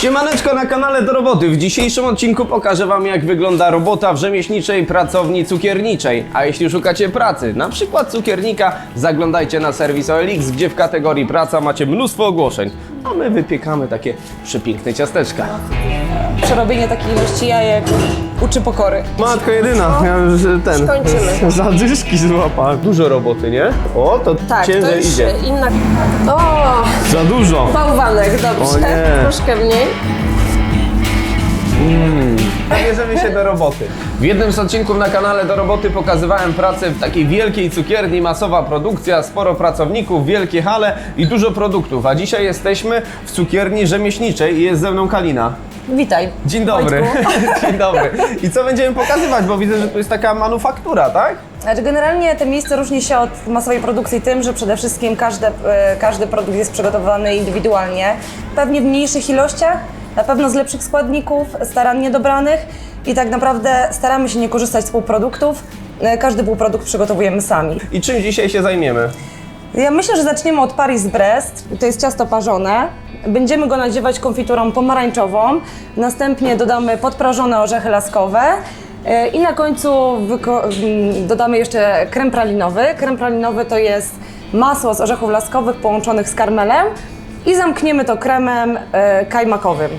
Siemaneczko na kanale do roboty. W dzisiejszym odcinku pokażę Wam jak wygląda robota w rzemieślniczej pracowni cukierniczej. A jeśli szukacie pracy, na przykład cukiernika, zaglądajcie na serwis OLX, gdzie w kategorii praca macie mnóstwo ogłoszeń. A my wypiekamy takie przepiękne ciasteczka. Przerobienie takiej ilości jajek uczy pokory. Matko jedyna, ja już ten... Skończymy. Zadyszki złapałem. Dużo roboty, nie? O, to Tak, to ciężej już idzie. inna... O, Za dużo. bałwanek, O dobrze. nie. Troszkę mniej. Bierzemy się do roboty. W jednym z odcinków na kanale do roboty pokazywałem pracę w takiej wielkiej cukierni, masowa produkcja, sporo pracowników, wielkie hale i dużo produktów. A dzisiaj jesteśmy w cukierni rzemieślniczej i jest ze mną Kalina. Witaj. Dzień dobry. Wojtku. Dzień dobry. I co będziemy pokazywać, bo widzę, że tu jest taka manufaktura, tak? Znaczy generalnie to miejsce różni się od masowej produkcji tym, że przede wszystkim każdy, e, każdy produkt jest przygotowany indywidualnie, pewnie w mniejszych ilościach, na pewno z lepszych składników, starannie dobranych i tak naprawdę staramy się nie korzystać z półproduktów. E, Każdy półprodukt przygotowujemy sami. I czym dzisiaj się zajmiemy? Ja myślę, że zaczniemy od Paris Brest. To jest ciasto parzone. Będziemy go nadziewać konfiturą pomarańczową. Następnie dodamy podprażone orzechy laskowe. E, I na końcu mm, dodamy jeszcze krem pralinowy. Krem pralinowy to jest masło z orzechów laskowych połączonych z karmelem. I zamkniemy to kremem e, kajmakowym.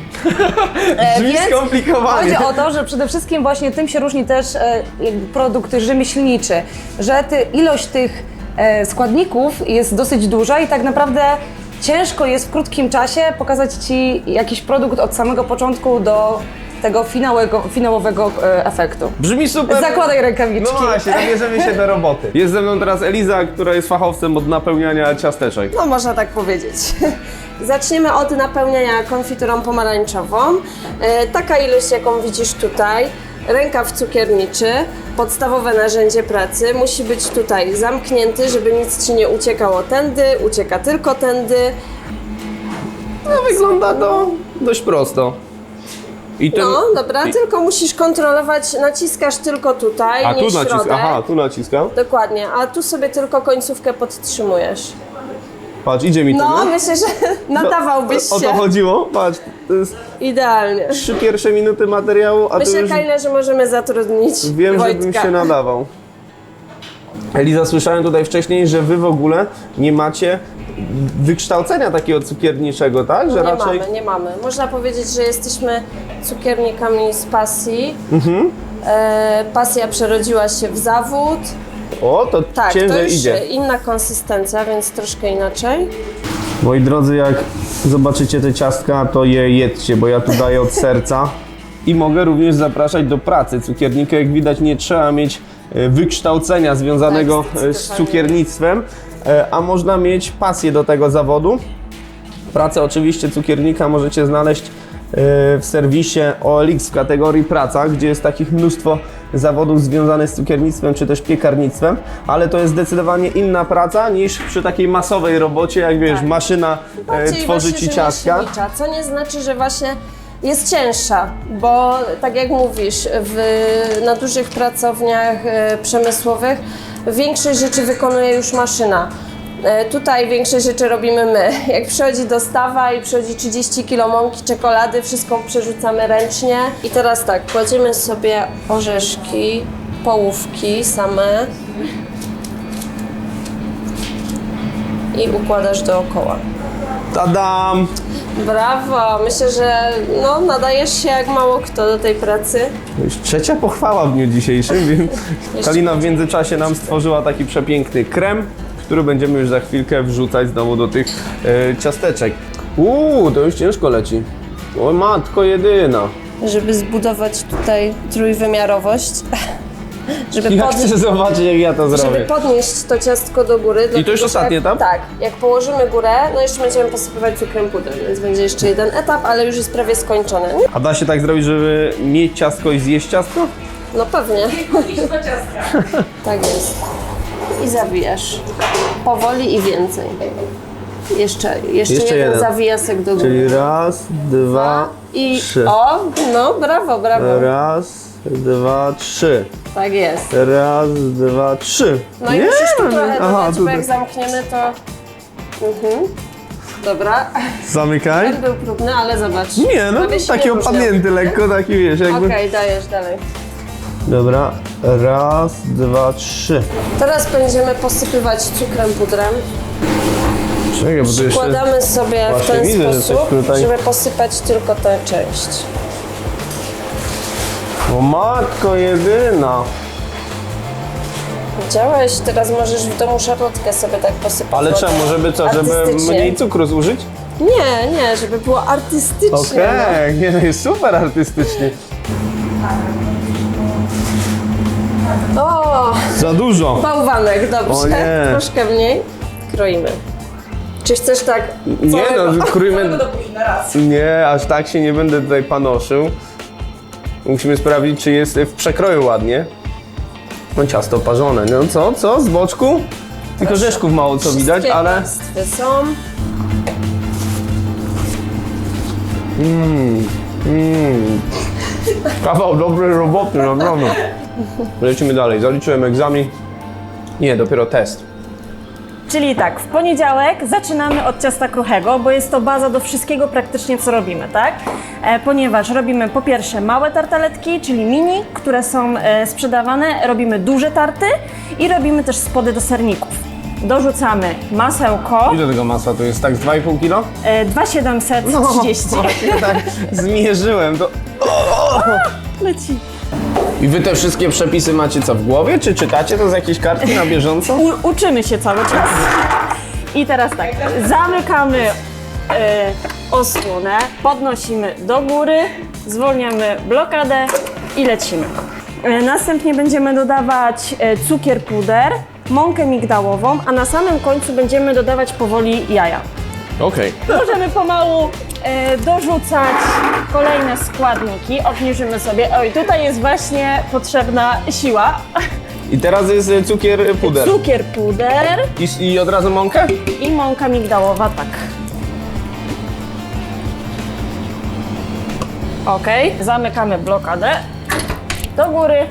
E, Brzmi skomplikowanie. Chodzi o to, że przede wszystkim właśnie tym się różni też e, jakby produkt rzemieślniczy, że ty, ilość tych e, składników jest dosyć duża i tak naprawdę ciężko jest w krótkim czasie pokazać Ci jakiś produkt od samego początku do tego finałowego, finałowego e, efektu. Brzmi super. Zakładaj rękawiczki. No właśnie, zabierzemy się do roboty. Jest ze mną teraz Eliza, która jest fachowcem od napełniania ciasteczek. No można tak powiedzieć. Zaczniemy od napełniania konfiturą pomarańczową. E, taka ilość, jaką widzisz tutaj. Rękaw cukierniczy, podstawowe narzędzie pracy musi być tutaj zamknięty, żeby nic Ci nie uciekało tędy, ucieka tylko tędy. No wygląda to dość prosto. Ten... No dobra, i... tylko musisz kontrolować, naciskasz tylko tutaj, A nie tu naciskam. środek. Aha, tu naciskam. Dokładnie, a tu sobie tylko końcówkę podtrzymujesz. Patrz, idzie mi to, No, nie? myślę, że nadawałbyś O to się. chodziło? Patrz, to jest Idealnie. trzy pierwsze minuty materiału, a tu Myślę, już Kajle, że możemy zatrudnić wiem, Wojtka. żebym się nadawał. Eliza, słyszałem tutaj wcześniej, że wy w ogóle nie macie wykształcenia takiego cukierniczego, tak? Że Nie raczej... mamy, nie mamy. Można powiedzieć, że jesteśmy cukiernikami z pasji. Mhm. E, pasja przerodziła się w zawód. O, to Tak, to ciężej już idzie. inna konsystencja, więc troszkę inaczej. Moi drodzy, jak zobaczycie te ciastka, to je jedzcie, bo ja tu daję od serca. I mogę również zapraszać do pracy. Cukiernika, jak widać, nie trzeba mieć wykształcenia związanego Tak, e, z cukiernictwem, e, a można mieć pasję do tego zawodu. Pracę oczywiście cukiernika możecie znaleźć e, w serwisie OLX w kategorii praca, gdzie jest takich mnóstwo zawodów związanych z cukiernictwem czy też piekarnictwem, ale to jest zdecydowanie inna praca niż przy takiej masowej robocie, jak wiesz, Tak. maszyna e, Bardziej tworzy ci ciastka. rzemieślnicza, Co nie znaczy, że właśnie jest cięższa, bo tak jak mówisz, w, na dużych pracowniach e, przemysłowych większość rzeczy wykonuje już maszyna. E, Tutaj większość rzeczy robimy my. Jak przychodzi dostawa i przychodzi 30 kg mąki, czekolady, wszystko przerzucamy ręcznie. I teraz tak, kładziemy sobie orzeszki, połówki same i układasz dookoła. Tadam! Brawo! Myślę, że no, nadajesz się jak mało kto do tej pracy. Już trzecia pochwała w dniu dzisiejszym, więc Kalina w międzyczasie nam stworzyła taki przepiękny krem, który będziemy już za chwilkę wrzucać znowu do tych e, ciasteczek. Uuu, to już ciężko leci. O matko jedyna. Żeby zbudować tutaj trójwymiarowość, żeby, Ja podnieść, chcę zobaczyć jak ja to żeby zrobię. podnieść to ciastko do góry. I to już dlatego, ostatni że jak, etap? Tak. Jak położymy górę, no jeszcze będziemy posypywać cukrem puder, więc będzie jeszcze jeden etap, ale już jest prawie skończony. A da się tak zrobić, żeby mieć ciastko i zjeść ciastko? No pewnie. tak jest. I zawijasz. Powoli i więcej. Jeszcze, jeszcze, Jeszcze jeden, jeden. zawijasek do góry. Czyli raz, dwa, I trzy. o, no brawo, brawo. Raz, dwa, trzy. Tak jest. Raz, dwa, trzy. No i musisz tu trochę Aha, dodać, bo tutaj. jak zamkniemy to... Mhm. Dobra, Zamykaj. ten był próbny, ale zobacz. Nie, no Prawie się taki różnią. opadnięty lekko, taki wiesz, jakby... Okej, dajesz dalej. Dobra, raz, dwa, trzy. Teraz będziemy posypywać cukrem pudrem. Czekaj, bo tu jeszcze... Wkładamy sobie w Właśnie ten widzę, że coś sposób, tutaj- żeby posypać tylko tę część. O matko jedyna. Widziałeś? Teraz możesz w domu szarlotkę sobie tak posypać. Ale wodą. czemu, żeby co, żeby Artystycznie. mniej cukru zużyć? Nie, nie, żeby było artystycznie. Okej, nie, no jest super artystycznie. No. O, Za dużo. bałwanek, dobrze. O nie. Troszkę mniej. Kroimy. Czy chcesz tak Nie całego? no, krujmy... do późna raz. Nie, aż tak się nie będę tutaj panoszył. Musimy sprawdzić, czy jest w przekroju ładnie. No ciasto parzone. No co, co? Z boczku? Tylko rzeszków mało co widać, Wszystkie ale... warstwy są. Mm. Kawał dobrej roboty, naprawdę. Lecimy dalej. Zaliczyłem egzamin. Nie, dopiero test. Czyli tak, w poniedziałek zaczynamy od ciasta kruchego, bo jest to baza do wszystkiego praktycznie, co robimy, tak? E, ponieważ robimy po pierwsze małe tartaletki, czyli mini, które są e, sprzedawane, robimy duże tarty i robimy też spody do serników. Dorzucamy masełko, Ile tego masła tu jest? Tak z 2,5 kilo? e, 2,730. Właśnie tak zmierzyłem. To... Leci. I wy te wszystkie przepisy macie co w głowie? Czy czytacie to z jakiejś kartki na bieżąco? U, uczymy się cały czas. I teraz tak, zamykamy e, osłonę, podnosimy do góry, zwolniamy blokadę i lecimy. E, następnie będziemy dodawać e, cukier puder, mąkę migdałową, a na samym końcu będziemy dodawać powoli jaja. Okej. Możemy pomału e, dorzucać kolejne składniki, obniżymy sobie. Oj, tutaj jest właśnie potrzebna siła. I teraz jest y, cukier y, puder. Cukier puder, I, I od razu mąkę? I mąka migdałowa, tak. Ok, zamykamy blokadę do góry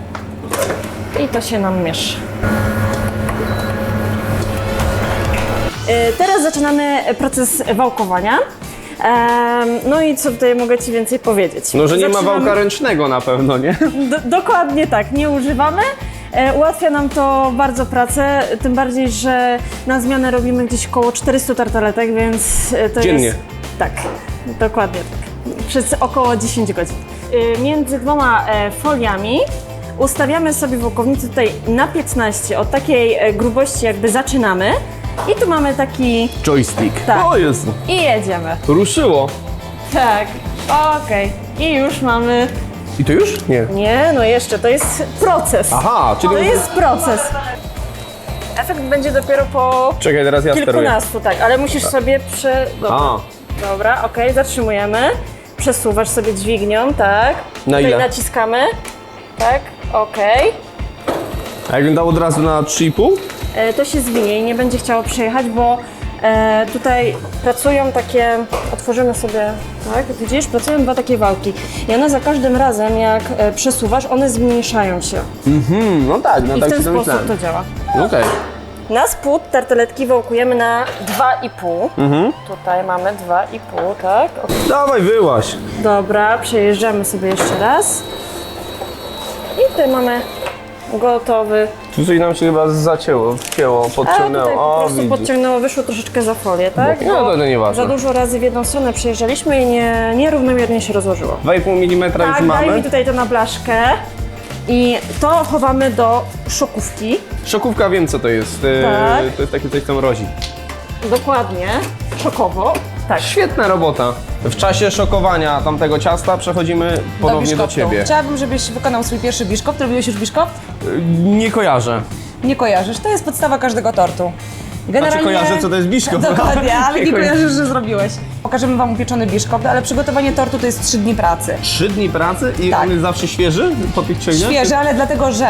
i to się nam miesza. Teraz zaczynamy proces wałkowania. No i co tutaj mogę Ci więcej powiedzieć? No, że nie ma Zaczynamy- wałka ręcznego na pewno, nie? do, dokładnie tak, nie używamy. E, ułatwia nam to bardzo pracę, tym bardziej, że na zmianę robimy gdzieś około 400 tartaletek, więc e, to Dziennie. jest... Tak, dokładnie tak. Przez około 10 godzin. E, między dwoma e, foliami ustawiamy sobie włokownicę tutaj na 15, od takiej e, grubości jakby zaczynamy. I tu mamy taki... Joystick. Tak. O Jezu. i jedziemy. Ruszyło. Tak, okej. I już mamy... I to już? Nie. Nie, no jeszcze, to jest proces. Aha, czyli... To jest proces. Efekt będzie dopiero po Czekaj, teraz ja steruję. kilkunastu, tak, ale musisz sobie prze... Dobra, A, Dobra okej, zatrzymujemy. Przesuwasz sobie dźwignią, tak. Na Tutaj ile? naciskamy. Tak, okej. a jakbym dał od razu na 3,5? E, To się zwinie i nie będzie chciało przejechać, bo e, tutaj pracują takie, otworzymy sobie, tak, widzisz, pracują dwa takie wałki. I one za każdym razem, jak e, przesuwasz, one zmniejszają się. Mhm, no tak, no I w tak ten się sposób to działa. Okej. Na spód tarteletki wałkujemy na 2,5. Mhm. Tutaj mamy 2,5, tak? O, Dawaj, wyłaś. Dobra, przejeżdżamy sobie jeszcze raz. I tutaj mamy gotowy. Tutaj nam się chyba zacięło, wcięło, A tutaj podciągnęło. po O, prostu widzisz. podciągnęło, wyszło troszeczkę za folię, tak? No, to nieważne. Za dużo razy w jedną stronę przejeżdżaliśmy i nie, nierównomiernie się rozłożyło. 2,5 mm Tak, już daj mi mamy. tutaj to na blaszkę. I to chowamy do szokówki. Szokówka wiem co to jest. E, Tak. To jest takie coś co mrozi. Dokładnie. Szokowo. Tak. Świetna robota. W czasie szokowania tamtego ciasta przechodzimy ponownie do, biszkoptu. ciebie. Chciałabym, żebyś wykonał swój pierwszy biszkopt. Robiłeś już biszkopt? Y, Nie kojarzę. Nie kojarzysz. To jest podstawa każdego tortu. Znaczy kojarzę co to jest biszkopt. Dokładnie, ale nie kojarzysz, że zrobiłeś. Pokażemy Wam upieczony biszkopt, ale przygotowanie tortu to jest 3 dni pracy. Trzy dni pracy i Tak. on jest zawsze świeży po tych? Świeży, ale dlatego, że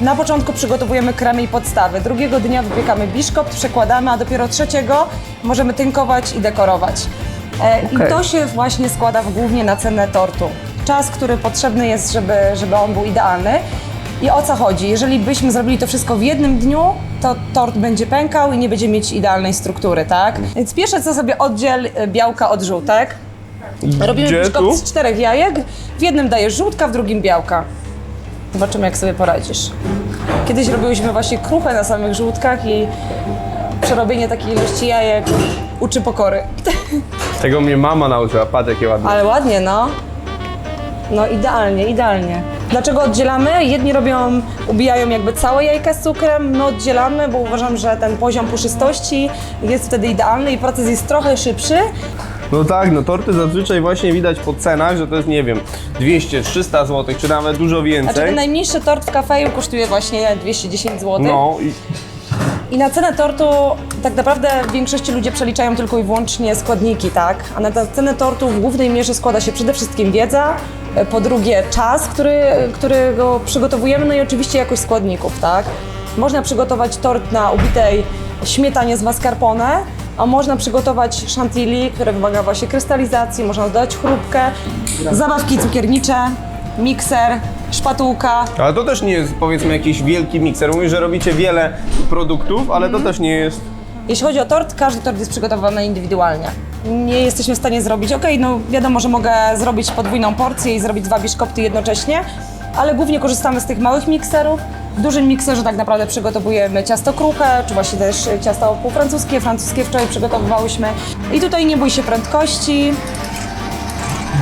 na początku przygotowujemy kremy i podstawy, drugiego dnia wypiekamy biszkopt, przekładamy, a dopiero trzeciego możemy tynkować i dekorować. E, Okej. I to się właśnie składa w- głównie na cenę tortu. Czas, który potrzebny jest, żeby, żeby on był idealny. I o co chodzi? Jeżeli byśmy zrobili to wszystko w jednym dniu, to tort będzie pękał i nie będzie mieć idealnej struktury, tak? Więc pierwsze co sobie oddziel e, białka od żółtek. Robimy Gdzie biszkopt tu? z czterech jajek. W jednym dajesz żółtka, w drugim białka. Zobaczymy, jak sobie poradzisz. Kiedyś robiłyśmy właśnie kruchę na samych żółtkach i przerobienie takiej ilości jajek uczy pokory. Tego mnie mama nauczyła, patrz jakie ładne. Ale ładnie, no. No idealnie, idealnie. Dlaczego oddzielamy? Jedni robią, ubijają jakby całe jajka z cukrem, my oddzielamy, bo uważam, że ten poziom puszystości jest wtedy idealny i proces jest trochę szybszy. No tak, no torty zazwyczaj właśnie widać po cenach, że to jest, nie wiem, 200, 300 zł, czy nawet dużo Znaczy ten więcej. najmniejszy tort w kafeju kosztuje właśnie 210 zł. No i I na cenę tortu tak naprawdę w większości ludzie przeliczają tylko i wyłącznie składniki, tak? A na tę cenę tortu w głównej mierze składa się przede wszystkim wiedza, e, po drugie czas, który, którego przygotowujemy, no i oczywiście jakość składników, tak? Można przygotować tort na ubitej śmietanie z mascarpone, a można przygotować chantilly, które wymaga właśnie krystalizacji, można dodać chrupkę, zabawki cukiernicze, mikser, szpatułka, Ale to też nie jest powiedzmy jakiś wielki mikser. Mówisz, że robicie wiele produktów, ale to też nie jest. Jeśli chodzi o tort, każdy tort jest przygotowany indywidualnie. Nie jesteśmy w stanie zrobić, okej, no wiadomo, że mogę zrobić podwójną porcję i zrobić dwa biszkopty jednocześnie, ale głównie korzystamy z tych małych mikserów. W dużym mikserze tak naprawdę przygotowujemy ciasto kruche, czy właśnie też ciasto półfrancuskie, francuskie wczoraj przygotowywałyśmy. I tutaj nie bój się prędkości,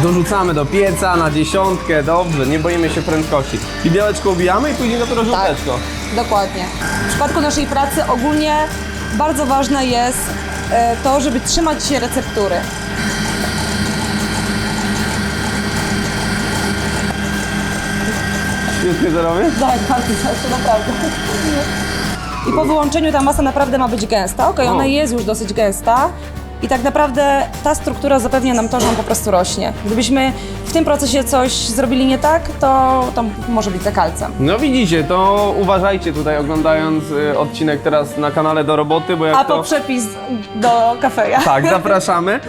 Dorzucamy do pieca na dziesiątkę, dobrze, nie boimy się prędkości. I białeczko ubijamy i później dopiero żółteczko. Dokładnie. W przypadku naszej pracy ogólnie bardzo ważne jest e, to, żeby trzymać się receptury. Wszystkie zerowie? Tak, bardzo zawsze, naprawdę. I po wyłączeniu ta masa naprawdę ma być gęsta. Okej, ona jest już dosyć gęsta. I tak naprawdę ta struktura zapewnia nam to, że on po prostu rośnie. Gdybyśmy w tym procesie coś zrobili nie tak, to, to może być zakalcem. No widzicie, to uważajcie tutaj oglądając y, odcinek teraz na kanale do roboty, bo jak A to... po przepis do kafeja. Tak, zapraszamy.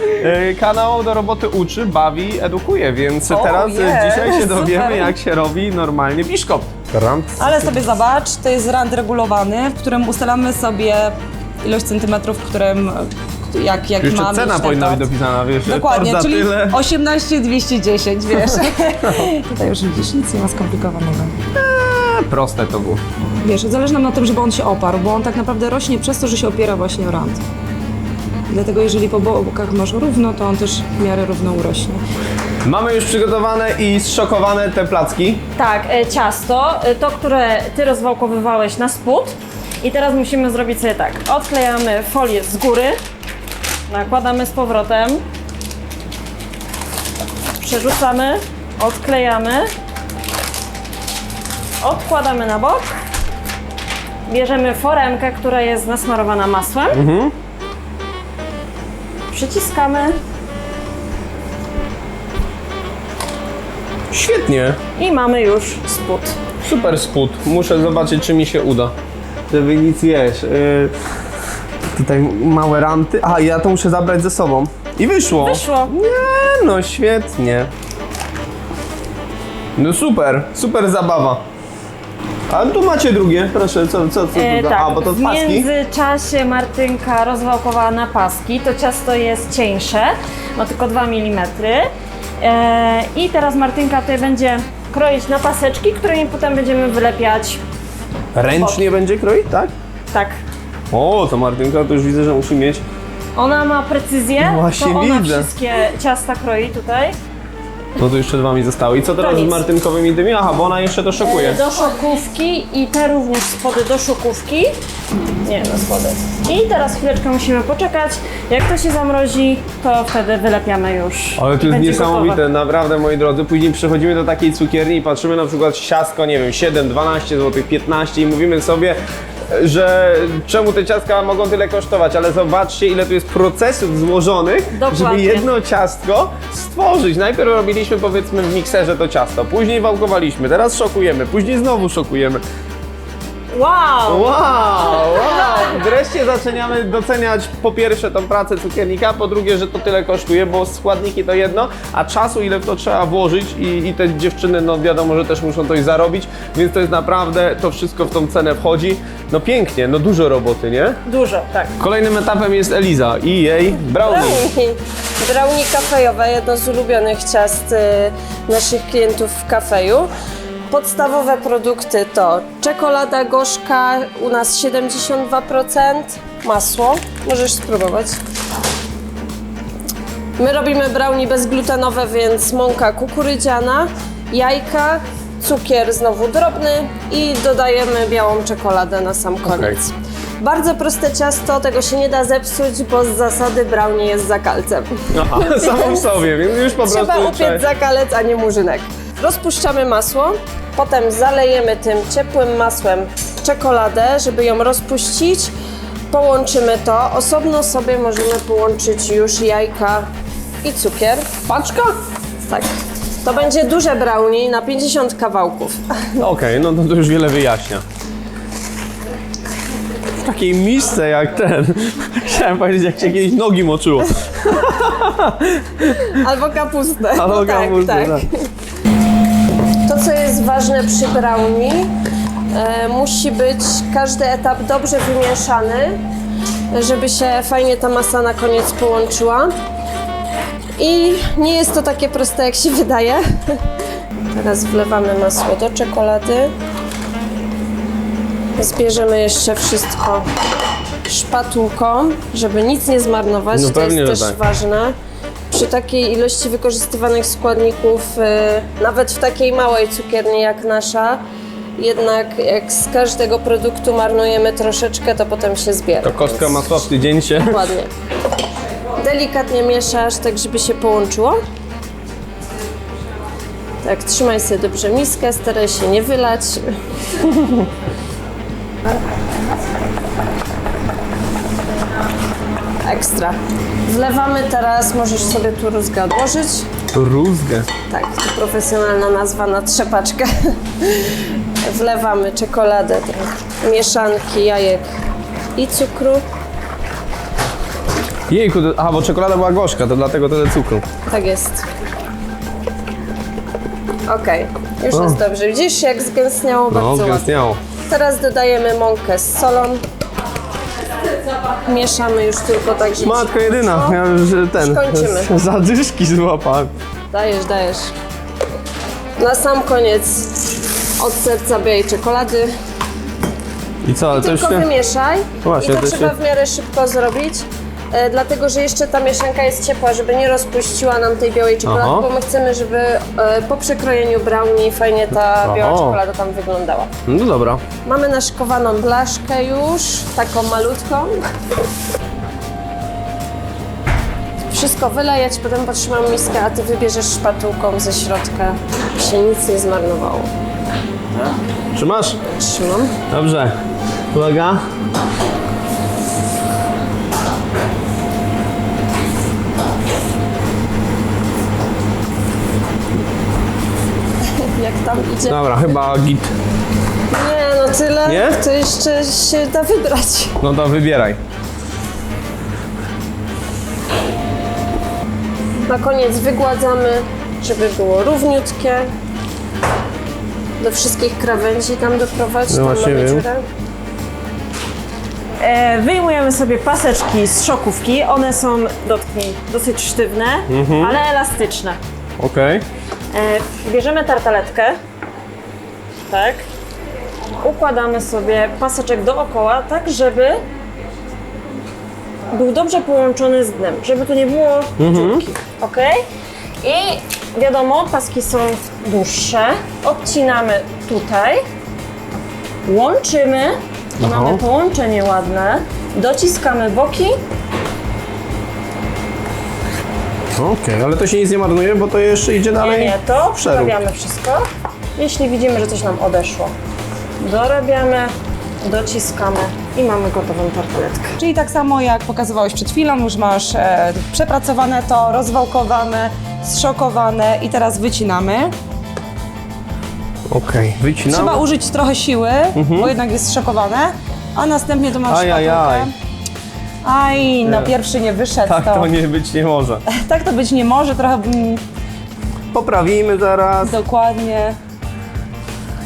Y, Kanał do roboty uczy, bawi, edukuje, więc O, teraz y, jest, dzisiaj się dowiemy, super. jak się robi normalnie biszkopt. Rand. Ale sobie zobacz, to jest rand regulowany, w którym ustalamy sobie ilość centymetrów, w którym jak, jak Jeszcze ma cena mieć powinna być dopisana, wiesz, Dokładnie, tort za czyli tyle. 18 210, wiesz. Tutaj już widzisz, nic nie ma skomplikowanego. Proste to było. Wiesz, zależy nam na tym, żeby on się oparł, bo on tak naprawdę rośnie przez to, że się opiera właśnie o rand. Dlatego jeżeli po bokach masz równo, to on też w miarę równo urośnie. Mamy już przygotowane i zszokowane te placki. Tak, e, ciasto, e, to, które ty rozwałkowywałeś na spód. I teraz musimy zrobić sobie tak. Odklejamy folię z góry, nakładamy z powrotem, przerzucamy, odklejamy, odkładamy na bok, bierzemy foremkę, która jest nasmarowana masłem, przyciskamy Świetnie. i mamy już spód. Super spód. Muszę zobaczyć, czy mi się uda. Żeby nic wiesz. Yy, tutaj małe ranty. A, ja to muszę zabrać ze sobą. I wyszło. Wyszło. Nie, no świetnie. No super, super zabawa. A tu macie drugie, proszę, co, co, co E, tak, A, bo to w paski. międzyczasie Martynka rozwałkowała na paski. To ciasto jest cieńsze, ma tylko 2 mm. E, I teraz Martynka tutaj będzie kroić na paseczki, którymi potem będziemy wylepiać. Ręcznie będzie kroić, tak? Tak. O, to Martynka to już widzę, że musi mieć. Ona ma precyzję, No Właśnie to ona widzę. wszystkie ciasta kroi tutaj. No to jeszcze dwa mi zostały. I co teraz z nic. martynkowymi tymi? Aha, bo ona jeszcze to szokuje. E, Do szokówki i te również spody do szokówki. Nie, no spody. I teraz chwileczkę musimy poczekać. Jak to się zamrozi, to wtedy wylepiamy już. Ale to i jest będzie niesamowite, gotowe. naprawdę moi drodzy. Później przychodzimy do takiej cukierni i patrzymy na przykład ciastko, nie wiem, 7, 12 zł, 15 i mówimy sobie, że czemu te ciastka mogą tyle kosztować, ale zobaczcie ile tu jest procesów złożonych, Dokładnie. żeby jedno ciastko stworzyć. Najpierw robiliśmy powiedzmy w mikserze to ciasto, później wałkowaliśmy, teraz szokujemy, później znowu szokujemy. Wow! Wow, wow! Wreszcie zaczynamy doceniać po pierwsze tą pracę cukiernika, po drugie, że to tyle kosztuje, bo składniki to jedno, a czasu ile w to trzeba włożyć i, i te dziewczyny, no wiadomo, że też muszą coś zarobić, więc to jest naprawdę, to wszystko w tą cenę wchodzi. No pięknie, no dużo roboty, nie? Dużo, tak. Kolejnym etapem jest Eliza i jej brownie. Brownie. Brownie kafejowe, jedno z ulubionych ciast y, naszych klientów w kafeju. Podstawowe produkty to czekolada gorzka, u nas 72%, masło, możesz spróbować. My robimy brownie bezglutenowe, więc mąka kukurydziana, jajka, cukier znowu drobny i dodajemy białą czekoladę na sam koniec. Bardzo proste ciasto, tego się nie da zepsuć, bo z zasady brownie jest zakalcem. Aha, samą w sobie, więc już po Trzeba prostu upiec zakalec, a nie murzynek. Rozpuszczamy masło, potem zalejemy tym ciepłym masłem czekoladę, żeby ją rozpuścić. Połączymy to. Osobno sobie możemy połączyć już jajka i cukier. Paczka? Tak. To będzie duże brownie na 50 kawałków. Okej, no to, to już wiele wyjaśnia. W takiej misce jak ten. Chciałem powiedzieć, jak się kiedyś nogi moczyło. Albo kapustę. Albo No tak, kapustę, tak. To, co jest ważne przy brownie, e, musi być każdy etap dobrze wymieszany, żeby się fajnie ta masa na koniec połączyła. I nie jest to takie proste, jak się wydaje. Teraz wlewamy masło do czekolady. Zbierzemy jeszcze wszystko szpatułką, żeby nic nie zmarnować. No to jest też tak. ważne. Przy takiej ilości wykorzystywanych składników, y, nawet w takiej małej cukierni jak nasza, jednak jak z każdego produktu marnujemy troszeczkę, to potem się zbiera. To kostka więc- masła w tydzień się. Dokładnie. Delikatnie mieszasz, tak żeby się połączyło. Tak, trzymaj sobie dobrze miskę, staraj się nie wylać. Ekstra. Wlewamy teraz, możesz sobie tu rózgę odłożyć. Rózgę. Tak, to profesjonalna nazwa na trzepaczkę. Wlewamy czekoladę mieszanki jajek i cukru. Jejku, to, aha, bo czekolada była gorzka, to dlatego tyle cukru. Tak jest. Okej, już O. jest dobrze. Widzisz, jak zgęstniało No, bardzo ładnie. gęstniało. Teraz dodajemy mąkę z solą. Mieszamy już tylko tak, żeby... Matko jedyna, ja już ten. Skończymy. Zadyszki złapałem. Dajesz, dajesz. Na sam koniec od serca białej czekolady. I co, ale to już Tylko się... wymieszaj. Właśnie, I to to trzeba się- w miarę szybko zrobić. E, dlatego, że jeszcze ta mieszanka jest ciepła, żeby nie rozpuściła nam tej białej czekolady, Aha. bo my chcemy, żeby e, po przekrojeniu brownie fajnie ta biała czekolada tam wyglądała. No dobra. Mamy naszykowaną blaszkę już, taką malutką. Wszystko wylejać, potem potrzymam miskę, a ty wybierzesz szpatułką ze środka, by się nic nie zmarnowało. Trzymasz? Trzymam. Dobrze. Uwaga. Tam idzie? Dobra, chyba git. Nie, no tyle, Nie? to jeszcze się da wybrać. No to wybieraj. Na koniec wygładzamy, żeby było równiutkie. Do wszystkich krawędzi tam doprowadź, No tam właśnie mamy wiem. dziurę. E, wyjmujemy sobie paseczki z szokówki. One są, dotknij, dosyć sztywne, ale elastyczne. Okej. E, bierzemy tartaletkę, tak, układamy sobie paseczek dookoła, tak żeby był dobrze połączony z dnem, żeby tu nie było dziurki, ok? I wiadomo, paski są dłuższe, odcinamy tutaj, łączymy, Aha. mamy połączenie ładne, dociskamy boki, Okej, ale to się nic nie marnuje, bo to jeszcze idzie dalej. Nie, nie, to w wstawiamy wszystko. Jeśli widzimy, że coś nam odeszło, dorabiamy, dociskamy i mamy gotową tartaletkę. Czyli tak samo jak pokazywałeś przed chwilą, już masz e, przepracowane to, rozwałkowane, zszokowane i teraz wycinamy. Okej, wycinamy. Trzeba użyć trochę siły, bo jednak jest szokowane, a następnie to masz Ajajaj. Aj, na pierwszy nie wyszedł Tak to. nie być nie może. Tak to być nie może, trochę bym Poprawimy zaraz. dokładnie.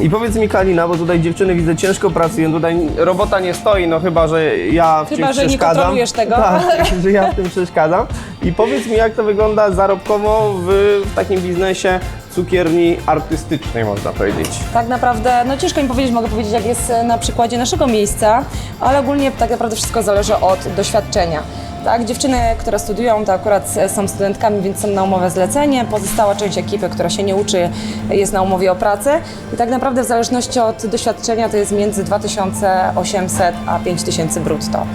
I powiedz mi Kalina, bo tutaj dziewczyny widzę ciężko pracują, tutaj robota nie stoi, no chyba, że ja w Chyba, czymś że nie przeszkadzam. kontrolujesz tego. Tak, że ja w tym przeszkadzam. I powiedz mi, jak to wygląda zarobkowo w, w takim biznesie cukierni artystycznej, można powiedzieć. Tak naprawdę, no ciężko mi powiedzieć, mogę powiedzieć jak jest e, na przykładzie naszego miejsca, ale ogólnie tak naprawdę wszystko zależy od doświadczenia. Tak, dziewczyny, które studiują, to akurat e, są studentkami, więc są na umowę zlecenie. Pozostała część ekipy, która się nie uczy, jest na umowie o pracę. I tak naprawdę w zależności od doświadczenia to jest między 2800 a 5000 brutto.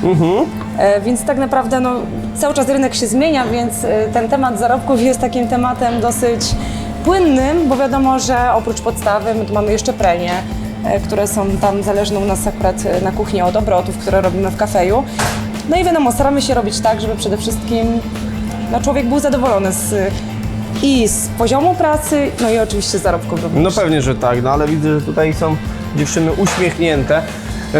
E, Więc tak naprawdę no, cały czas rynek się zmienia, więc ten temat zarobków jest takim tematem dosyć płynnym, bo wiadomo, że oprócz podstawy my tu mamy jeszcze prenie, e, które są tam zależne u nas akurat e, na kuchni od obrotów, które robimy w kafeju. No i wiadomo, staramy się robić tak, żeby przede wszystkim no, człowiek był zadowolony z, i z poziomu pracy, no i oczywiście zarobków również. No pewnie, że tak, no ale widzę, że tutaj są dziewczyny uśmiechnięte.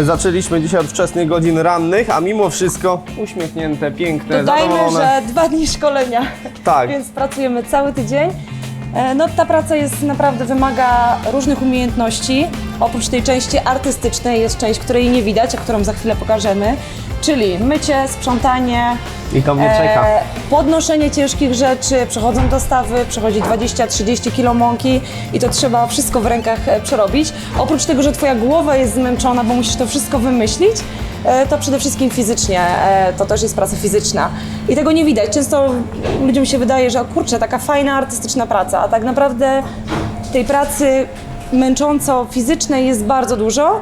Zaczęliśmy dzisiaj od wczesnych godzin rannych, a mimo wszystko uśmiechnięte, piękne, Dodajmy, zadowolone. że dwa dni szkolenia, Tak. więc pracujemy cały tydzień. E, No ta praca jest naprawdę, wymaga różnych umiejętności. Oprócz tej części artystycznej jest część, której nie widać, a którą za chwilę pokażemy, czyli mycie, sprzątanie, I to mnie czeka. e, podnoszenie ciężkich rzeczy, przechodzą dostawy, przechodzi 20-30 kg mąki i to trzeba wszystko w rękach e, przerobić. Oprócz tego, że twoja głowa jest zmęczona, bo musisz to wszystko wymyślić, to przede wszystkim fizycznie, e, to też jest praca fizyczna. I tego nie widać. Często ludziom się wydaje, że o kurczę, taka fajna, artystyczna praca, a tak naprawdę tej pracy męcząco fizycznej jest bardzo dużo,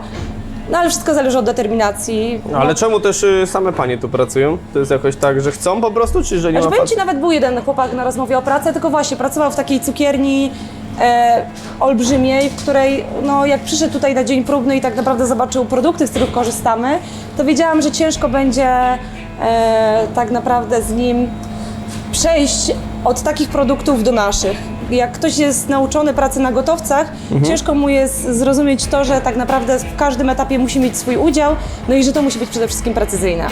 no ale wszystko zależy od determinacji. No, ale czemu też y, same panie tu pracują? To jest jakoś tak, że chcą po prostu, czy że nie Aż ma powiem Ci, nawet był jeden chłopak na rozmowie o pracy, tylko właśnie pracował w takiej cukierni e, olbrzymiej, w której no, jak przyszedł tutaj na dzień próbny i tak naprawdę zobaczył produkty, z których korzystamy, to wiedziałam, że ciężko będzie e, tak naprawdę z nim przejść od takich produktów do naszych. Jak ktoś jest nauczony pracy na gotowcach, ciężko mu jest zrozumieć to, że tak naprawdę w każdym etapie musi mieć swój udział, no i że to musi być przede wszystkim precyzyjne.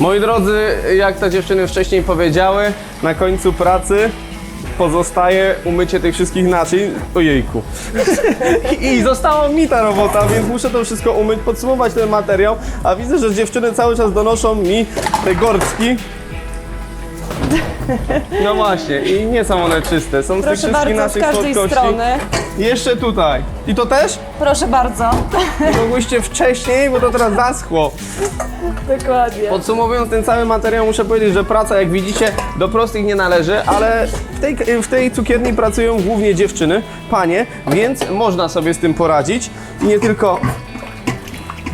Moi drodzy, jak te dziewczyny wcześniej powiedziały, na końcu pracy pozostaje umycie tych wszystkich naczyń. Ojejku. I została mi ta robota, więc muszę to wszystko umyć, podsumować ten materiał, a widzę, że dziewczyny cały czas donoszą mi te gorczki. No właśnie, i nie są one czyste. Są z tych Proszę wszystkich bardzo, z naszych każdej słodkości. strony. Jeszcze tutaj. I to też? Proszę bardzo. Mogłyście wcześniej, bo to teraz zaschło. Dokładnie. Podsumowując ten cały materiał, muszę powiedzieć, że praca, jak widzicie, do prostych nie należy, ale w tej, w tej cukierni pracują głównie dziewczyny, panie, więc można sobie z tym poradzić. I nie tylko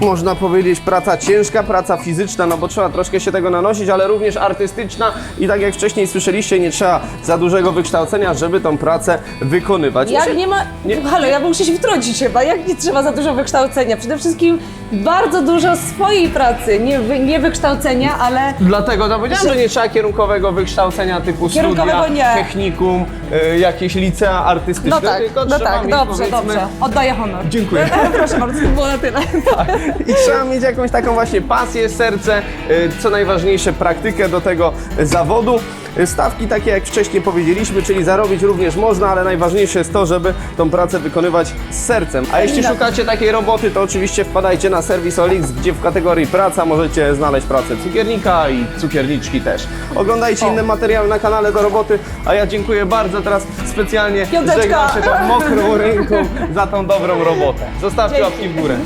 można powiedzieć praca ciężka, praca fizyczna, no bo trzeba troszkę się tego nanosić, ale również artystyczna i tak jak wcześniej słyszeliście, nie trzeba za dużego wykształcenia, żeby tą pracę wykonywać. Jak Myślę- nie ma. Nie- Halo, ja muszę się wtrącić chyba. Jak nie trzeba za dużo wykształcenia? Przede wszystkim bardzo dużo swojej pracy. Nie, wy, nie wykształcenia, ale Dlatego to powiedziałem, że nie trzeba kierunkowego wykształcenia typu Kierunkowego studia, nie. technikum, y, jakieś licea artystyczne, no tak, tylko no trzeba tak, mieć, dobrze, powiedzmy, dobrze. Oddaję honor. Dziękuję. Proszę bardzo, to było na tyle. I trzeba mieć jakąś taką właśnie pasję, serce, y, co najważniejsze praktykę do tego zawodu. Stawki takie jak wcześniej powiedzieliśmy, czyli zarobić również można, ale najważniejsze jest to, żeby tą pracę wykonywać z sercem. A jeśli Tak. szukacie takiej roboty, to oczywiście wpadajcie na serwis OLX, gdzie w kategorii praca możecie znaleźć pracę cukiernika i cukierniczki też. Oglądajcie inne materiały na kanale do roboty, a ja dziękuję bardzo teraz specjalnie Piąteczka. żegnam się tą mokrą ręką za tą dobrą robotę. Zostawcie Dzięki. łapki w górę.